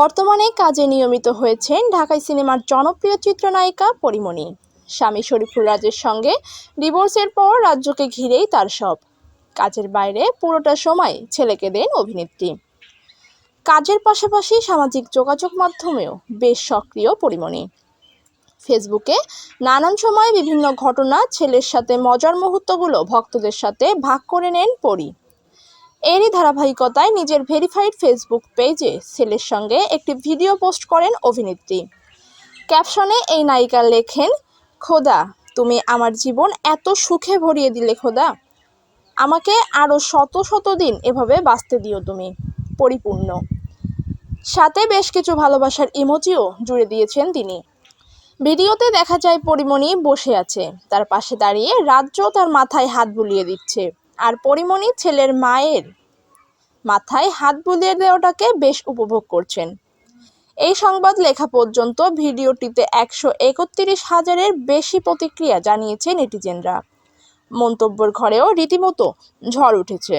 বর্তমানে কাজে নিয়মিত হয়েছেন ঢাকাই সিনেমার জনপ্রিয় চিত্রনায়িকা পরিমণি। স্বামী শরীফুল রাজের সঙ্গে ডিভোর্সের পর রাজ্যকে ঘিরেই তার সব কাজের বাইরে পুরোটা সময় ছেলেকে দেন অভিনেত্রী। কাজের পাশাপাশি সামাজিক যোগাযোগ মাধ্যমেও বেশ সক্রিয় পরিমণি। ফেসবুকে নানান সময় বিভিন্ন ঘটনা ছেলের সাথে মজার মুহূর্তগুলো ভক্তদের সাথে ভাগ করে নেন পরি। এরই ধারাবাহিকতায় নিজের ভেরিফাইড ফেসবুক পেজে ছেলের সঙ্গে একটি ভিডিও পোস্ট করেন অভিনেত্রী। ক্যাপশনে এই নায়িকা লেখেন, খোদা, তুমি আমার জীবন এত সুখে ভরিয়ে দিলে খোদা। আমাকে আরও শত শত দিন এভাবে বাঁচতে দিও তুমি, পরিপূর্ণ। সাথে বেশ কিছু ভালোবাসার ইমোজিও জুড়ে দিয়েছেন তিনি। ভিডিওতে দেখা যায় পরিমণি বসে আছে, তার পাশে দাঁড়িয়ে রাজ্য তার মাথায় হাত বুলিয়ে দিচ্ছে। আর পরিমণি ছেলের মায়ের মাথায় হাত বুলিয়ে দেওয়াটাকে বেশ উপভোগ করছেন। এই সংবাদ লেখা পর্যন্ত ভিডিওটিতে একশো একত্রিশ হাজারের বেশি প্রতিক্রিয়া জানিয়েছে নেটিজেনরা। মন্তব্যর ঘরেও রীতিমতো ঝড় উঠেছে।